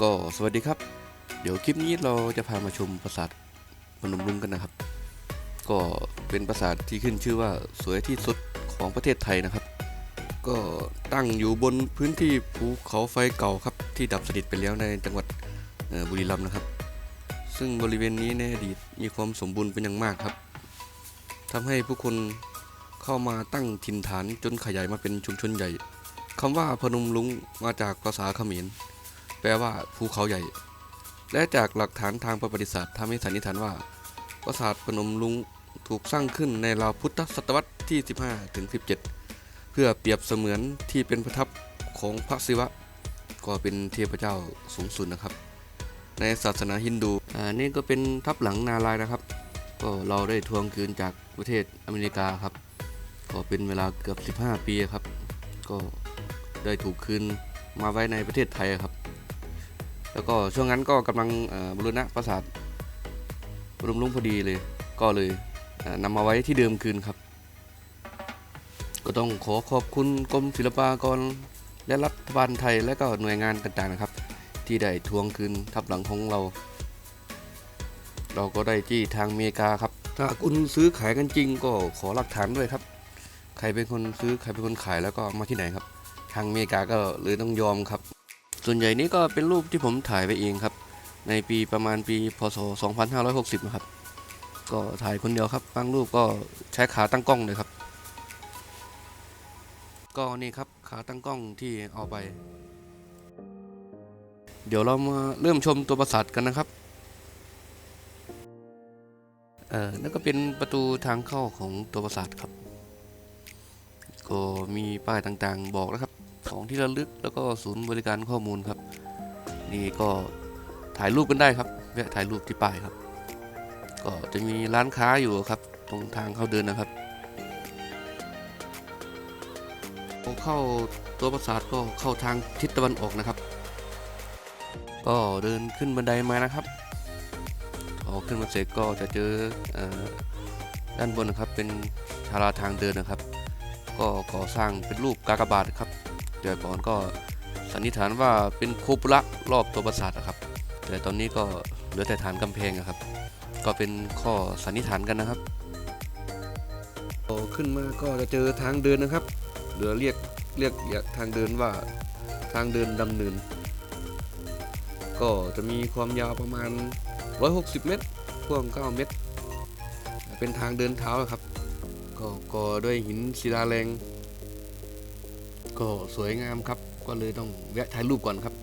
ก็สวัสดีครับ เดี๋ยวคลิปนี้เราจะพามาชมปราสาทพนมรุ้งกันนะครับ ก็เป็นปราสาทที่ขึ้นชื่อว่าสวยที่สุดของประเทศไทยนะครับ ก็ตั้งอยู่บนพื้นที่ภูเขาไฟเก่าครับที่ดับสนิทไปแล้วในจังหวัดบุรีรัมย์นะครับ ซึ่งบริเวณนี้ในอดีตมีความสมบูรณ์เป็นอย่างมากครับทำให้ผู้คนเข้ามาตั้งถิ่นฐานจนขยายมาเป็นชุมชนใหญ่คำว่าพนมรุ้งมาจากภาษาเขมร แปลว่าภูเขาใหญ่ และจากหลักฐานทางประวัติศาสตร์ทำให้สันนิษฐานว่า ปราสาทพนมรุ้งถูกสร้างขึ้นในราวพุทธศตวรรษที่ 15 ถึง 17 เพื่อเปรียบเสมือนที่เป็นประทับของพระศิวะ ก็เป็นเทพเจ้าสูงสุดนะครับ ในศาสนาฮินดูอ่านี่ก็เป็นทับหลังนารายนะครับ ก็เราได้ทวงคืนจากประเทศอเมริกาครับ ก็เป็นเวลาเกือบ 15 ปีครับ ก็ได้ถูกคืนมาไว้ในประเทศไทยครับ แล้วก็ช่วงนั้นก็กำลังบูรณะปราสาทบรมรุ้งพอดีเลย ก็เลยเอ่อนำมาไว้ที่เดิมคืนครับ ก็ต้องขอขอบคุณกรมศิลปากรและรัฐบาลไทยและก็หน่วยงานต่างๆนะครับ ที่ได้ทวงคืนทับหลังของเรา เราก็ได้จี้ทางอเมริกาครับ ถ้าคุณซื้อขายกันจริงก็ขอหลักฐานด้วยครับ ใครเป็นคนซื้อใครเป็นคนขายแล้วก็มาที่ไหนครับ ทางอเมริกาก็เลยต้องยอมครับ ส่วนใหญ่นี้ก็เป็นรูปที่ผมถ่ายไปเองครับ ในปีประมาณปีพศ 2560 นะครับ ก็ถ่ายคนเดียวครับบางรูปก็ใช้ขาตั้งกล้องเลยครับ ก็นี่ครับขาตั้งกล้องที่เอาไป เดี๋ยวเรามาเริ่มชมตัวปราสาทกันนะครับเอ่อนั่นก็เป็นประตูทางเข้าของตัวปราสาทครับ ก็มีป้ายต่างๆ บอกนะครับ ของที่ระลึกแล้วก็ศูนย์บริการข้อมูลครับ นี่ก็ถ่ายรูปกันได้ครับแวะถ่ายรูปที่ป้ายครับ ก็จะมีร้านค้าอยู่ครับ ตรงทางเข้าเดินนะครับพอเข้าตัวปราสาทก็เข้าทางทิศตะวันออกนะครับ ก็เดินขึ้นบันไดมานะครับพอกขึ้นมาเสร็จก็จะเจอเออด้านบนนะครับเป็นชาลาทางเดินนะครับ ก็ก่อสร้างเป็นรูปกากบาทครับ แต่ก่อนก็สันนิษฐานว่าเป็นโคปุระรอบตัวปราสาทนะครับ แต่ตอนนี้ก็เหลือแต่ฐานกำแพงอะครับ ก็เป็นข้อสันนิษฐานกันนะครับพอขึ้นมาก็จะเจอทางเดินนะครับเหลือเรียกเรียกทางเดินว่าทางเดินดำเนิน ก็จะมีความยาวประมาณ 160 เมตรกว้าง9เมตร เป็นทางเดินเท้าอะครับ ก็ก่อด้วยหินศิลาแรง ก็สวยงามครับ ก็เลยต้องแวะถ่ายรูปก่อนครับ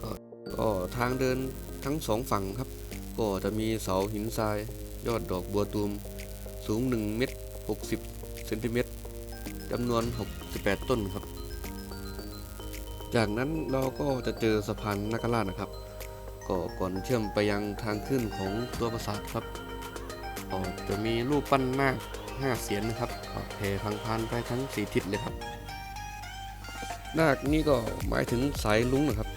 ก็ก็ทางเดินทั้งสองฝั่งครับ ก็จะมีเสาหินทราย ยอดดอกบัวตูม สูง 1 เมตร 60เซนติเมตรจำนวน 68 ต้นครับ จากนั้นเราก็จะเจอสะพานนักราชนะครับ ก็ก่อนเชื่อมไปยังทางขึ้นของตัวปราสาทครับก็จะมีรูปปั้นนาคห้าเสียนนะครับแผ่พังพานไปทั้งสี่ทิศเลยครับ นาคนี่ก็หมายถึงสายลุงนะครับ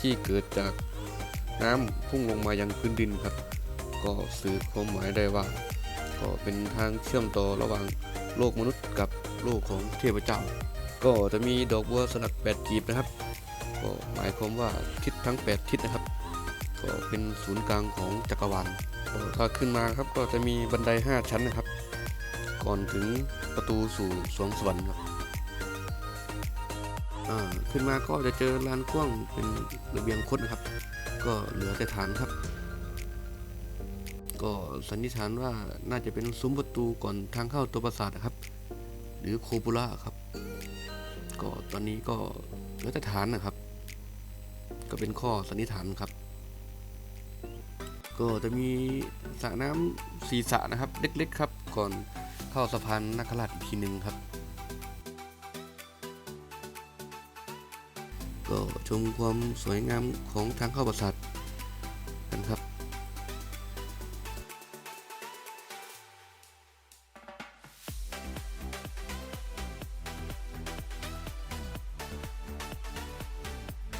ที่เกิดจากน้ำพุ่งลงมายังพื้นดินครับ ก็สื่อความหมายได้ว่า ก็เป็นทางเชื่อมต่อระหว่างโลกมนุษย์กับโลกของเทพเจ้า ก็จะมีดอกบัวสลักแปดกีบนะครับ ก็หมายความว่าทิศทั้ง 8 ทิศนะครับ ก็เป็นศูนย์กลางของจักรวาลถ้าขึ้นมาครับก็จะมีบันได 5 ชั้นนะครับ ก่อนถึงประตูสู่สวงสวรรค์ครับ ขึ้นมาก็จะเจอลานกว้างเป็นระเบียงคดนะครับ ก็เหลือแต่ฐานครับ ก็สันนิษฐานว่าน่าจะเป็นซุ้มประตูก่อนทางเข้าตัวปราสาทนะครับ หรือโคปุระครับ ก็ตอนนี้ก็เหลือแต่ฐานนะครับ ก็เป็นข้อสันนิษฐานครับ ก็จะมีสระน้ำสีสระนะครับ เล็กๆครับ ก่อนเข้าสะพานนักราชอีกทีหนึ่งครับ ก็ชมความสวยงามของทางเข้าปราสาทกันครับ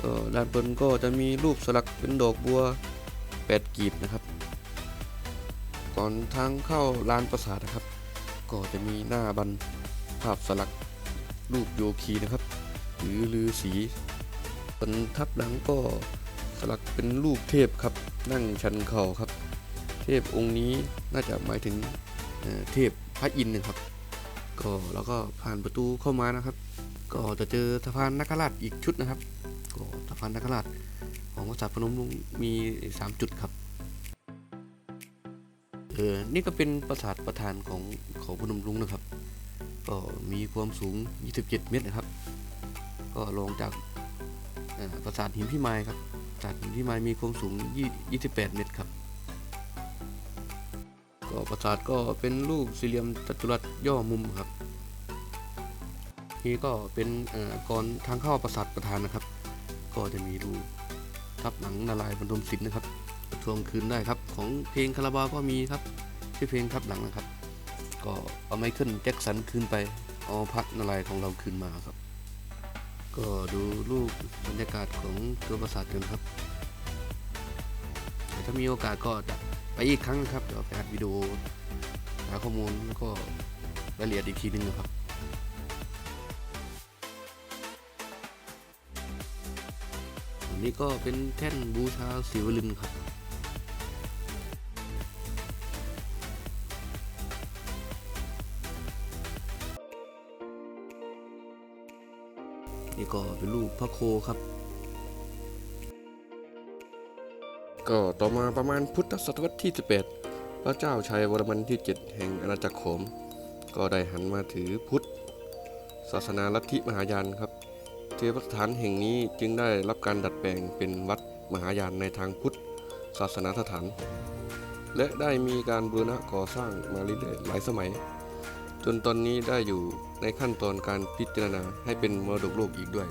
ก็ด้านบนก็จะมีรูปสลักเป็นดอกบัวแปดกีบนะครับ ก่อนทางเข้าลานปราสาทนะครับ ก็จะมีหน้าบันภาพสลักรูปโยคีนะครับ หรือลือสี บนทับหลังก็สลักเป็นรูปเทพครับนั่งชันเข่าครับ เทพองค์นี้น่าจะหมายถึงเทพพระอินทร์นะครับ ก็แล้วก็ผ่านประตูเข้ามานะครับ ก็จะเจอสะพานนักราชอีกชุดนะครับ ก็สะพานนักราชของปราสาทพนมรุ้งมี 3 จุดครับเออนี่ก็เป็นปราสาทประธานของเขาพนมรุ้งนะครับ ก็มีความสูง 27 เมตรนะครับ ก็ลงจาก ปราสาทหินพิมายครับปราสาทหินพิมายมีความสูง 28 เมตรครับ ก็ปราสาทก็เป็นรูปสี่เหลี่ยมจัตุรัสย่อมุมครับ นี่ก็เป็นก่อนทางเข้าปราสาทประธานนะครับ ก็จะมีรูปทับหนังนารายบรรทมศิลป์นะครับทวงคืนได้ครับ ของเพลงคาราบาวก็มีครับชื่อเพลงทับหลังนะครับ ก็เอาไมเคิลแจ็คสันคืนไปเอาพระนารายของเราคืนมาครับ ก็ดูรูปบรรยากาศของตัวปราสาทกันครับถ้ามีโอกาสก็จะไปอีกครั้งนะครับเดี๋ยวไปอัดวิดีโอหาข้อมูลแล้วก็รายละเอียดอีกทีนึงนะครับอันนี้ก็เป็นแท่นบูชาศิวลึงครับ ก็เป็นรูปพระโคครับ ก็ต่อมาประมาณพุทธศตวรรษที่ 18 พระเจ้าชัยวรมันที่ 7 แห่งอาณาจักรโขม ก็ได้หันมาถือพุทธ ศาสนาลัทธิมหายานครับ เทวสถานแห่งนี้จึงได้รับการดัดแปลงเป็นวัดมหายานในทางพุทธ ศาสนาสถาน และได้มีการบูรณะก่อสร้างมาเรื่อยๆหลายสมัย จนตอนนี้ได้อยู่ในขั้นตอนการพิจารณาให้เป็นมรดกโลกอีกด้วย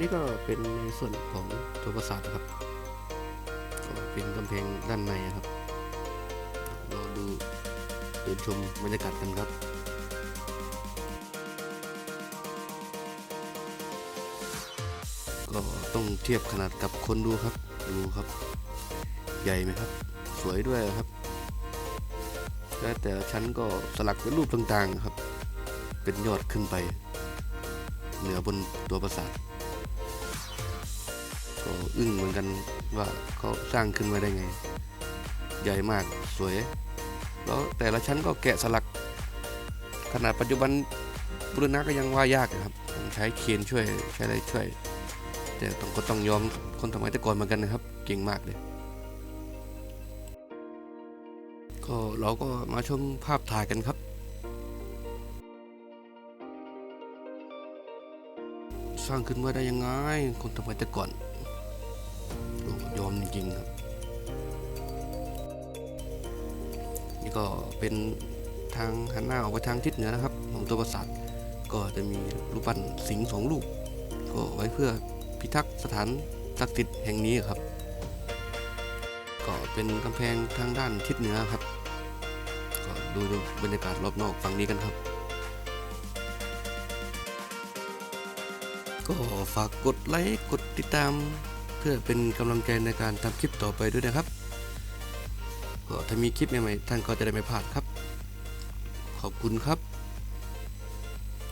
นี่ก็เป็นในส่วนของตัวปราสาทนะครับก็เป็นกำแพงด้านในนะครับเราดูเดินชมบรรยากาศกันครับก็ต้องเทียบขนาดกับคนดูครับ ดูครับ ใหญ่ไหมครับ สวยด้วยครับ และแต่ชั้นก็สลักเป็นรูปต่างๆครับ เป็นยอดขึ้นไป เหนือบนตัวปราสาทก็อึ้งเหมือนกันว่าเขาสร้างขึ้นมาได้ไง ใหญ่มากสวย แล้วแต่ละชั้นก็แกะสลัก ขนาดปัจจุบันบุรณะก็ยังว่ายากนะครับต้องใช้เคนช่วยใช้อะไรช่วย แต่ต้องก็ต้องยอมคนสมัยแต่ก่อนเหมือนกันนะครับ เก่งมากเลย ก็เราก็มาชมภาพถ่ายกันครับ สร้างขึ้นมาได้ยังไง คนสมัยแต่ก่อนอยอมจริงครับ นี่ก็เป็นทางหันหน้าออกไปทางทิศเหนือนะครับ ของตัวปราสาทก็จะมีรูปปั้นสิงสองลูก ก็ไว้เพื่อ พิทักษ์สถานศักดิ์สิทธิ์แห่งนี้ครับ ก็เป็นกำแพงทางด้านทิศเหนือครับ ก็ดูบรรยากาศรอบนอกฝั่งนี้กันครับ ก็ฝากกดไลค์กดติดตาม เพื่อเป็นกำลังใจในการทำคลิปต่อไปด้วยนะครับก็ถ้ามีคลิปใหม่ๆท่านก็จะได้ไม่พลาดครับ ขอบคุณครับ